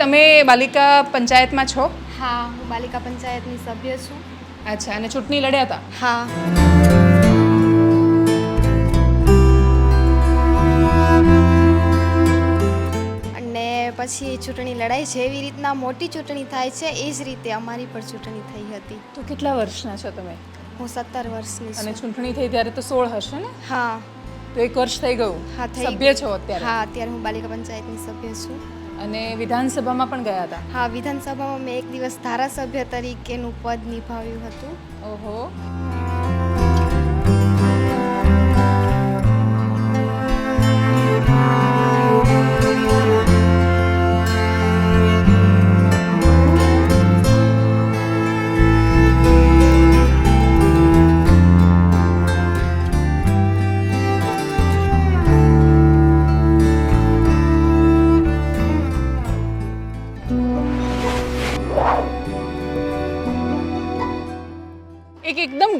તમે બાલિકા પંચાયતમાં છો? હા હું બાલિકા પંચાયતની સભ્ય છું. અચ્છા અને ચૂંટણી લડ્યા હતા? હા. અને પછી ચૂંટણી લડાઈ જેવી રીતના મોટી ચૂંટણી થાય છે એ જ રીતે અમારી પણ ચૂંટણી થઈ હતી. તો કેટલા વર્ષના છો તમે? હું સત્તર વર્ષની અને ચૂંટણી થઈ ત્યારે તો સોળ હશે ને? હા. તો એક વર્ષ થઈ ગયું. હા સભ્ય છો અત્યારે? હા અત્યારે હું બાલિકા પંચાયતની સભ્ય છું. અને વિધાનસભામાં પણ ગયા હતા? હા વિધાનસભામાં મેં એક દિવસ ધારાસભ્ય તરીકેનું પદ નિભાવ્યું હતું. ઓહો.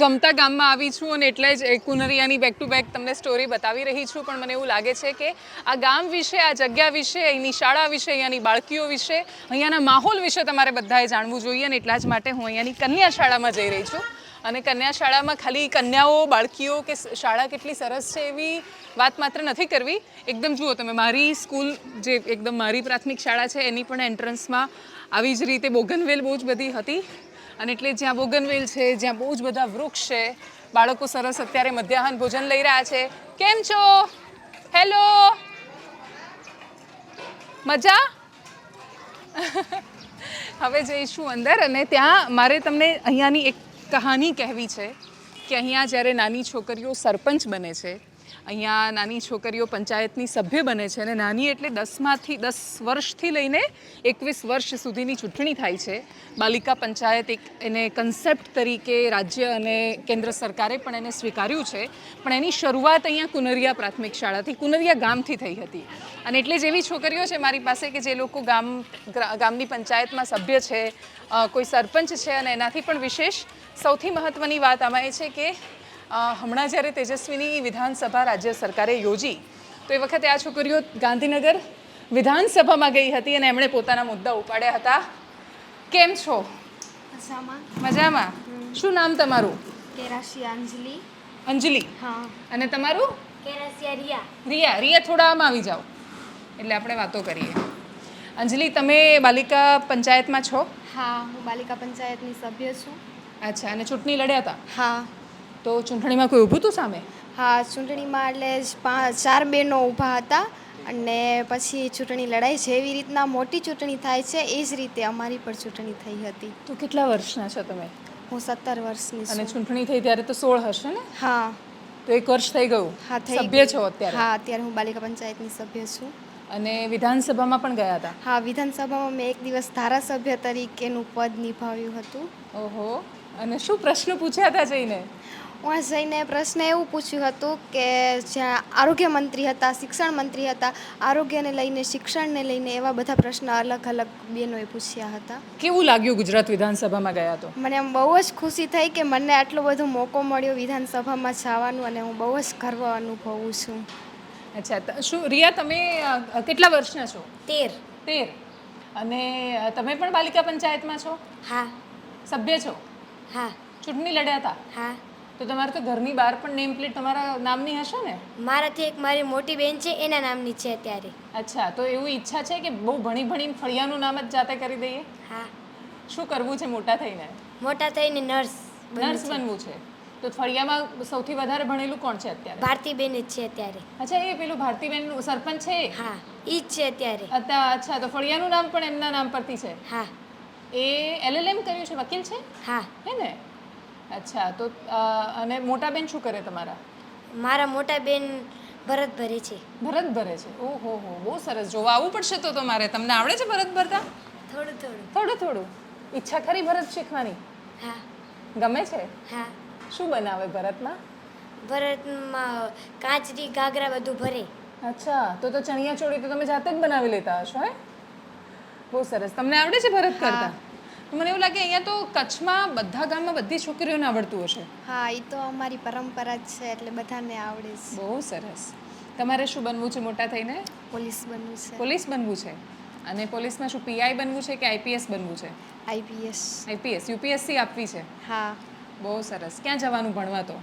એક ગમતા ગામમાં આવી છું અને એટલે જ કુનરિયાની બેક ટુ બેક તમને સ્ટોરી બતાવી રહી છું. પણ મને એવું લાગે છે કે આ ગામ વિશે, આ જગ્યા વિશે, અહીંની શાળા વિશે, અહીંયાની બાળકીઓ વિશે, અહીંયાના માહોલ વિશે તમારે બધાએ જાણવું જોઈએ અને એટલા જ માટે હું અહીંયાની કન્યા શાળામાં જઈ રહી છું. અને કન્યા શાળામાં ખાલી કન્યાઓ, બાળકીઓ કે શાળા કેટલી સરસ છે એવી વાત માત્ર નથી કરવી. એકદમ જુઓ તમે, મારી સ્કૂલ જે એકદમ મારી પ્રાથમિક શાળા છે એની પણ એન્ટ્રન્સમાં આવી જ રીતે બોગનવેલ બહુ જ બધી હતી. અને એટલે જ્યાં બોગનવેલ છે, જ્યાં બહુ જ બધા વૃક્ષ છે, બાળકો સરસ અત્યારે મધ્યાહન ભોજન લઈ રહ્યા છે. કેમ છો? હેલો મજા? હવે જઈશું અંદર અને ત્યાં મારે તમને અહીંયાની એક કહાની કહેવી છે કે અહીંયા જ્યારે નાની છોકરીઓ સરપંચ બને છે અહીંયા નાની છોકરીઓ પંચાયતની સભ્ય બને છે અને નાની એટલે દસમાંથી દસ વર્ષથી લઈને એકવીસ વર્ષ સુધીની ચૂંટણી થાય છે. બાલિકા પંચાયત એક એને કન્સેપ્ટ તરીકે રાજ્ય અને કેન્દ્ર સરકારે પણ એને સ્વીકાર્યું છે. પણ એની શરૂઆત અહીંયા કુનરિયા પ્રાથમિક શાળાથી, કુનરિયા ગામથી થઈ હતી. અને એટલે જ એવી છોકરીઓ છે મારી પાસે કે જે લોકો ગામ ગામની પંચાયતમાં સભ્ય છે કોઈ સરપંચ છે અને એનાથી પણ વિશેષ સૌથી મહત્ત્વની વાત આમાં એ છે કે હમણાં જ્યારે તેજસ્વીની વિધાનસભા રાજ્ય સરકારે યોજી તો એ વખતે આ છોકરીઓ ગાંધીનગર વિધાનસભામાં ગઈ હતી અને એમણે પોતાના મુદ્દા ઉપાડ્યા હતા. કેમ છો? મજામાં. મજામાં? શું નામ તમારું? અંજલિ. અંજલિ. હા. અને તમારું? રિયા. રિયા. રિયા થોડા આમ આવી જાઓ. એટલે આપણે વાતો કરીએ. અંજલિ તમે બાલિકા પંચાયતમાં છો? હા હું બાલિકા પંચાયતની સભ્ય છું. અચ્છા અને ચૂંટણી લડ્યા હતા? હા. તો ચૂંટણીમાં કોઈ ઊભું હતું સામે? હા ચૂંટણીમાં એટલે પાંચ ચાર બહેનો ઊભા હતા અને પછી ચૂંટણી લડાઈ જેવી રીતના મોટી ચૂંટણી થાય છે એ જ રીતે અમારી પણ ચૂંટણી થઈ હતી. તો કેટલા વર્ષના છો તમે? હું સત્તર વર્ષની અને ચૂંટણી થઈ ત્યારે તો સોળ હશે ને? હા. તો એક વર્ષ થઈ ગયું. હા થઈ સભ્ય છો અત્યારે? હા અત્યારે હું બાલિકા પંચાયતની સભ્ય છું. અને વિધાનસભામાં પણ ગયા હતા? હા વિધાનસભામાં મેં એક દિવસ ધારાસભ્ય તરીકેનું પદ નિભાવ્યું હતું. ઓહો. અને શું પ્રશ્ન પૂછ્યા હતા જઈને? હું જઈને પ્રશ્ન એવું પૂછ્યું હતું કે જ્યાં આરોગ્ય મંત્રી હતા શિક્ષણ મંત્રી હતા આરોગ્યને લઈને શિક્ષણને લઈને એવા બધા પ્રશ્ન અલગ અલગ બેનોએ પૂછ્યા હતા. કેવું લાગ્યું ગુજરાત વિધાનસભામાં ગયા તો? મને આમ બહુ જ ખુશી થઈ કે મને આટલો બધો મોકો મળ્યો વિધાનસભામાં જવાનું અને હું બહુ જ ગર્વ અનુભવું છું. અચ્છા ત- શું રિયા તમે કેટલા વર્ષના છો? તેર. તેર. અને તમે પણ બાલિકા પંચાયતમાં છો? હા. સભ્ય છો? હા. ચૂંટણી લડ્યા હતા? હા. તો તમારે તો ઘરની બહાર પણ નેમ પ્લેટ તમારા નામની હશે ને? મારાથી એક મારી મોટી બેન છે એના નામની છે અત્યારે. અચ્છા તો એવું ઈચ્છા છે કે બહુ ભણી ભણીને ફળિયાનું નામ જ જાતે કરી દઈએ? હા. શું કરવું છે મોટા થઈને? મોટા થઈને નર્સ નર્સ બનવું છે. તો ફળિયામાં સૌથી વધારે ભણેલું કોણ છે અત્યારે? ભારતીબેન જ છે અત્યારે. અચ્છા એ પેલું ભારતીબેનનું સરપંચ છે હા ઈ જ છે અત્યારે. અત્યા અચ્છા તો ફળિયાનું નામ પણ એમના નામ પરથી છે? હા. એ એલએલએમ કર્યું છે વકીલ છે? હા. હે ને? અચ્છા તો અ, અને મોટા બેન શું કરે તમારા? મારા મોટા બેન ભરત ભરે છે. ભરત ભરે છે. ઓહો હો બહુ સરસ. જોવા આવવું પડશે તો તમારે. તમને આવડે છે ભરત ભરતા? થોડું થોડું. થોડું થોડું. ઈચ્છા ખરી ભરત શીખવાની? હા. ગમે છે? હા. શું બનાવે ભરતમાં? ભરતમાં કાચરી ઘાઘરા બધું ભરે. અચ્છા તો તો ચણિયા ચોળી તો તમે જાતે જ બનાવી લેતા હશો હે? બહુ સરસ. તમને આવડે છે ભરત કરતા? મને એવું લાગે અહીંયા તો કચ્છમાં બધા ગામમાં બધી છોકરીઓને આવડતું હશે. હા એ તો અમારી પરંપરા જ છે એટલે બધાને આવડે છે. બહુ સરસ. તમારે શું બનવું છે મોટા થઈને? પોલીસ બનવું છે. પોલીસ બનવું છે? અને પોલીસમાં શું પીઆઈ બનવું છે કે આઈપીએસ બનવું છે? આઈપીએસ આઈપીએસ યુપીએસસી આપવી છે? હા. બહુ સરસ. ક્યાં જવાનું ભણવા તો?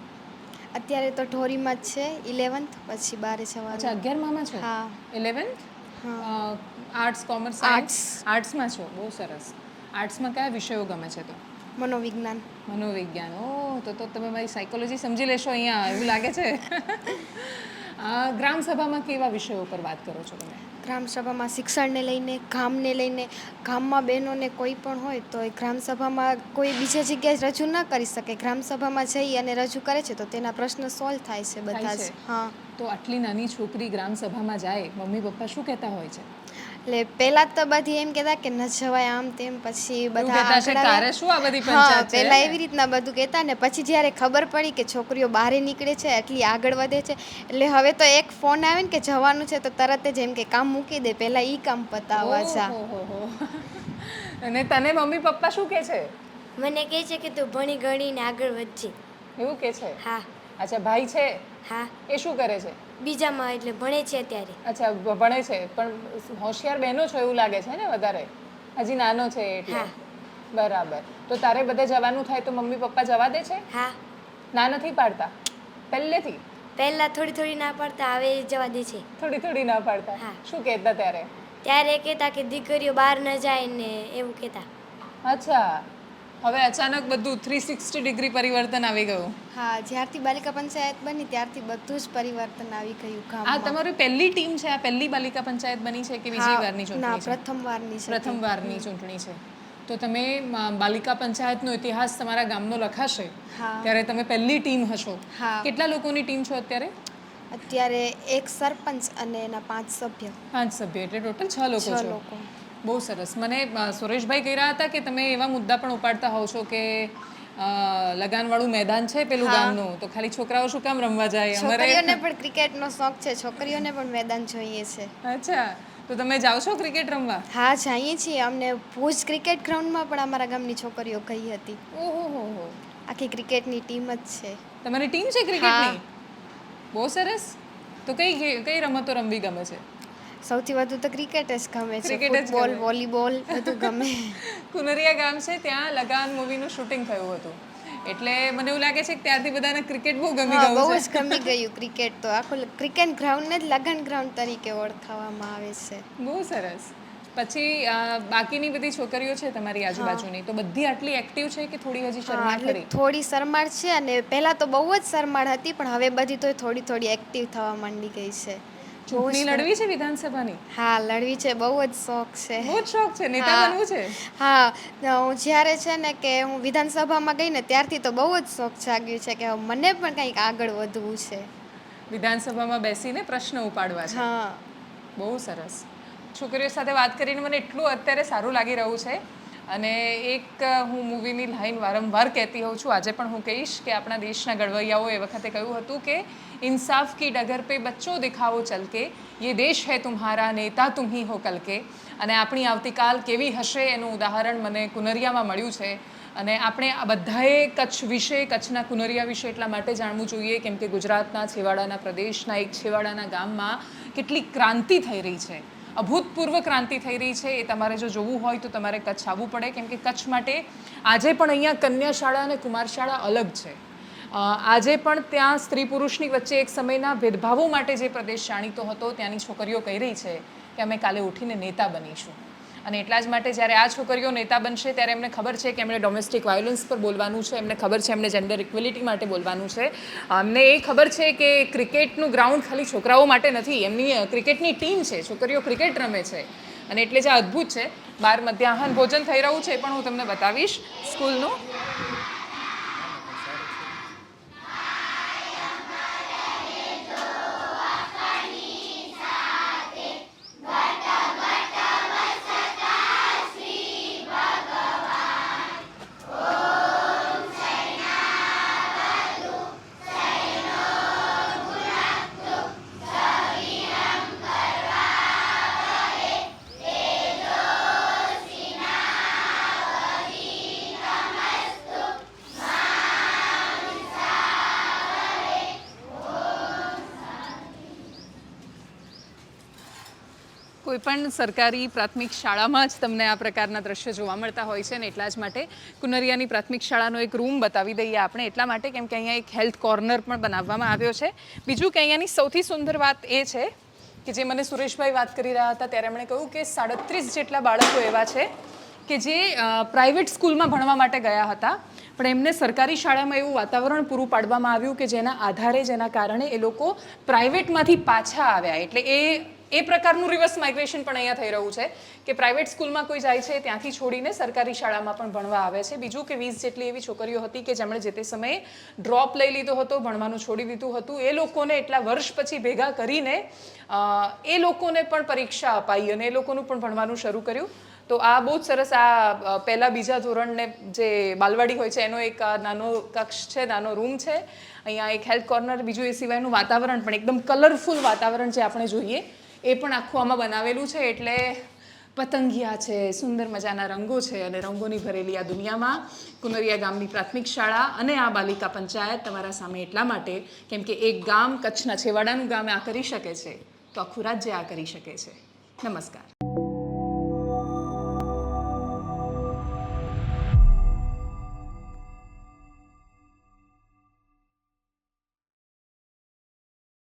અત્યારે તો ઢોરીમાં જ છે ઇલેવન્થ પછી બારે અચ્છા અગિયારમાં છો? હા. ઇલેવન્થ? હા. Arts commerce arts. આર્ટ્સમાં છો? બહુ સરસ. આર્ટ્સમાં કયા વિષયો ગમે છે તો? મનોવિજ્ઞાન. મનોવિજ્ઞાન. ઓ તો તો તમે મારી સાયકોલોજી સમજી લેશો અહીંયા એવું લાગે છે. ગ્રામસભામાં ગ્રામ સભામાં કેવા વિષયો પર વાત કરો છો તમે? ગ્રામસભામાં શિક્ષણને લઈને ગામને લઈને ગામમાં બહેનોને કોઈ પણ હોય તો એ ગ્રામસભામાં કોઈ બીજી જગ્યાએ રજૂ ન કરી શકે. ગ્રામસભામાં જઈ અને રજૂ કરે છે તો તેના પ્રશ્ન સોલ્વ થાય છે બધા જ. હા. તો આટલી નાની છોકરી ગ્રામ સભામાં જાય મમ્મી પપ્પા શું કહેતા હોય છે? એટલે પહેલા તો બધી એમ કહેતા કે ન જવાય આમ તેમ પછી બધા તારે શું આ બધી હા પંચાયત છે? પહેલા એવી રીતના બધું કહેતા ને પછી જ્યારે ખબર પડી કે છોકરીઓ બહાર નીકળે છે એટલી આગળ વધે છે એટલે હવે તો એક ફોન આવે ને કે જવાનું છે તો તરત જ એમ કે કામ મૂકી દે પહેલા ઈ કામ પતાવવા છે અને તને મમ્મી પપ્પા શું કહે છે? મને કહે છે કે તું ભણી ગણીને આગળ વધજે. એવું કહે છે? હા. અચ્છા ભાઈ છે? હા. એ શું કરે છે? બીજામાં એટલે ભણે છે અત્યારે. અચ્છા ભણે છે. પણ હોશિયાર બહેનો છો એવું લાગે છે ને વધારે? હજી નાનો છે એટલે. બરાબર. તો તારે બધે જવાનું થાય તો મમ્મી પપ્પા જવા દે છે? હા. ના નથી પાડતા? પહેલેથી? પહેલાં થોડી થોડી ના પાડતા હવે જવા દે છે. થોડી થોડી ના પાડતા. શું કહેતા ત્યારે? ત્યારે કહેતા કે દીકરીઓ બહાર ન જાય ને એવું કહેતા. અચ્છા. હવે અચાનક બધું થ્રી સિક્સટી ડિગ્રી પરિવર્તન આવી ગયું. હા જ્યારથી બાલિકા પંચાયત બની ત્યારથી બધું જ પરિવર્તન આવી ગયું આ તમારી પહેલી ટીમ છે આ પહેલી બાલિકા પંચાયત બની છે કે બીજી વારની ચૂંટણી છે? પ્રથમ વારની છે. પ્રથમ વારની ચૂંટણી છે. તો તમે બાલિકા પંચાયતનો ઇતિહાસ તમારા ગામનો લખાશે? ત્યારે તમે પહેલી ટીમ હશો. કેટલા લોકોની ટીમ છો અત્યારે? અત્યારે એક સરપંચ અને એના પાંચ સભ્ય. પાંચ સભ્ય એટલે ટોટલ છ લોકો છ છો. લોકો. બહુ સરસ. મને સુરેશભાઈ કહી રહ્યા હતા કે તમે એવા મુદ્દા પણ ઉપાડતા હોવ છો કે લગાનવાળું મેદાન છે પેલું ગામનું. તો ખાલી છોકરાઓ શું કામ રમવા જાય? છોકરીઓને પણ ક્રિકેટનો શોખ છે. છોકરીઓને પણ મેદાન જોઈએ છે. અચ્છા. તો તમે જાઓ છો ક્રિકેટ રમવા? હા જઈએ છીએ. અમને ભુજ ક્રિકેટ ગ્રાઉન્ડમાં પણ અમારા ગામની છોકરીઓ ગઈ હતી. ઓહો હો હો આખી ક્રિકેટની ટીમ જ છે. તમારી ટીમ છે ક્રિકેટની? બહુ સરસ. તો કઈ કઈ રમતો રમવી ગમે છે? સૌથી વધુ તો ક્રિકેટ જ ગમે છે. ફૂટબોલ વોલીબોલ બધું ગમે. કુનરિયા ગામ છે ત્યાં લગાન મૂવીનું શૂટિંગ થયું હતું. એટલે મને એવું લાગે છે કે ત્યારથી બધાને ક્રિકેટ બહુ ગમી ગયું બહુ જ ગમી ગયું ક્રિકેટ તો. આખું ક્રિકેટ ગ્રાઉન્ડને જ લગન ગ્રાઉન્ડ તરીકે ઓળખાવામાં આવે છે. બહુ સરસ. પછી બાકીની બધી છોકરીઓ છે તમારી આજુબાજુની. તો બધી આટલી એક્ટિવ છે કે થોડી હજી શરમાળ કરી થોડી શરમાળ છે અને પહેલાં તો બહુ જ શરમાળ હતી પણ હવે બધી તો થોડી થોડી એક્ટિવ થવા માંડી ગઈ છે. ચૂંટણી લડવી છે વિધાનસભાની? હા લડવી છે. બહુ જ શોખ છે. બહુ જ શોખ છે. નેતા બનવું છે? હા. હું જ્યારે છે ને કે હું વિધાનસભામાં ગઈ ને ત્યારથી તો બહુ જ શોખ જાગ્યું છે કે મને પણ કંઈક આગળ વધવું છે. વિધાનસભામાં બેસીને પ્રશ્ન ઉપાડવા છે. હા. બહુ સરસ. છોકરીઓ સાથે વાત કરીને મને એટલું અત્યારે સારું લાગી રહ્યું છે. અને એક હું મૂવીની લાઈન વારંવાર કહેતી હોઉં છું. આજે પણ હું કહીશ કે આપણા દેશના ઘડવૈયાઓ એ વખતે કહ્યું હતું કે, ઇન્સાફ કી ડગર પે બચ્ચો દેખાવો ચલ કે યે દેશ હૈ તુમ્હારા નેતા તુમ્હી હો કલ કે અને આપણી આવતીકાલ કેવી હશે એનું ઉદાહરણ મને કુનરિયામાં મળ્યું છે. અને આપણે આ બધાએ કચ્છ વિશે, કચ્છના કુનરિયા વિશે એટલા માટે જાણવું જોઈએ, કેમ કે ગુજરાતના છેવાડાના પ્રદેશના એક છેવાડાના ગામમાં કેટલી ક્રાંતિ થઈ રહી છે. અભૂતપૂર્વ ક્રાંતિ થઈ રહી છે, એ તમારે જો જોવું હોય તો તમારે કચ્છ આવવું પડે, કેમ કે કચ્છ માટે આજે પણ અહીંયા કન્યા શાળા અને કુમાર શાળા અલગ છે. આજે પણ ત્યાં સ્ત્રી પુરુષની વચ્ચે એક સમયના ભેદભાવો માટે જે પ્રદેશ જાણીતો હતો, ત્યાંની છોકરીઓ કહી રહી છે કે અમે કાલે ઉઠીને નેતા બનીશું. અને એટલા જ માટે જ્યારે આ છોકરીઓ નેતા બનશે ત્યારે એમને ખબર છે કે એમણે ડોમેસ્ટિક વાયોલન્સ પર બોલવાનું છે, એમને ખબર છે એમને જેન્ડર ઇક્વેલિટી માટે બોલવાનું છે. અમને એ ખબર છે કે ક્રિકેટનું ગ્રાઉન્ડ ખાલી છોકરાઓ માટે નથી, એમની ક્રિકેટની ટીમ છે, છોકરીઓ ક્રિકેટ રમે છે. અને એટલે જ આ અદ્ભુત છે. બાર મધ્યાહન ભોજન થઈ રહ્યું છે પણ હું તમને બતાવીશ. સ્કૂલનું કોઈ પણ સરકારી પ્રાથમિક શાળામાં જ તમને આ પ્રકારના દ્રશ્યો જોવા મળતા હોય છે ને એટલા જ માટે કુનરિયાની પ્રાથમિક શાળાનો એક રૂમ બતાવી દઈએ આપણે એટલા માટે કેમ કે અહીંયા એક હેલ્થ કોર્નર પણ બનાવવામાં આવ્યો છે. બીજું કે અહીંયાની સૌથી સુંદર વાત એ છે કે જે મને સુરેશભાઈ વાત કરી રહ્યા હતા ત્યારે એમણે કહ્યું કે સાડત્રીસ જેટલા બાળકો એવા છે કે જે પ્રાઇવેટ સ્કૂલમાં ભણવા માટે ગયા હતા. પણ એમને સરકારી શાળામાં એવું વાતાવરણ પૂરું પાડવામાં આવ્યું કે જેના આધારે, જેના કારણે એ લોકો પ્રાઇવેટમાંથી પાછા આવ્યા. એટલે એ એ પ્રકારનું રિવર્સ માઇગ્રેશન પણ અહીંયા થઈ રહ્યું છે કે પ્રાઇવેટ સ્કૂલમાં કોઈ જાય છે, ત્યાંથી છોડીને સરકારી શાળામાં પણ ભણવા આવે છે. બીજું કે વીસ જેટલી એવી છોકરીઓ હતી કે જેમણે જે તે સમયે ડ્રોપ લઈ લીધો હતો, ભણવાનું છોડી દીધું હતું, એ લોકોને એટલા વર્ષ પછી ભેગા કરીને એ લોકોને પણ પરીક્ષા અપાઈ અને એ લોકોનું પણ ભણવાનું શરૂ કર્યું. તો આ બહુ જ સરસ આ પહેલાં બીજા ધોરણને જે બાલવાડી હોય છે, એનો એક નાનો કક્ષ છે, નાનો રૂમ છે. અહીંયા એક હેલ્થ કોર્નર, બીજું એ સિવાયનું વાતાવરણ પણ એકદમ કલરફુલ વાતાવરણ જે આપણે જોઈએ. એ પણ આખું આમાં બનાવેલું છે એટલે પતંગિયા છે, સુંદર મજાના રંગો છે અને રંગોની ભરેલી આ દુનિયામાં કુનરિયા ગામની પ્રાથમિક શાળા અને આ બાલિકા પંચાયત તમારા સામે એટલા માટે કેમ કે એક ગામ કચ્છના છેવાડાનું ગામ આ કરી શકે છે, તો આખું રાજ્ય આ કરી શકે છે. નમસ્કાર.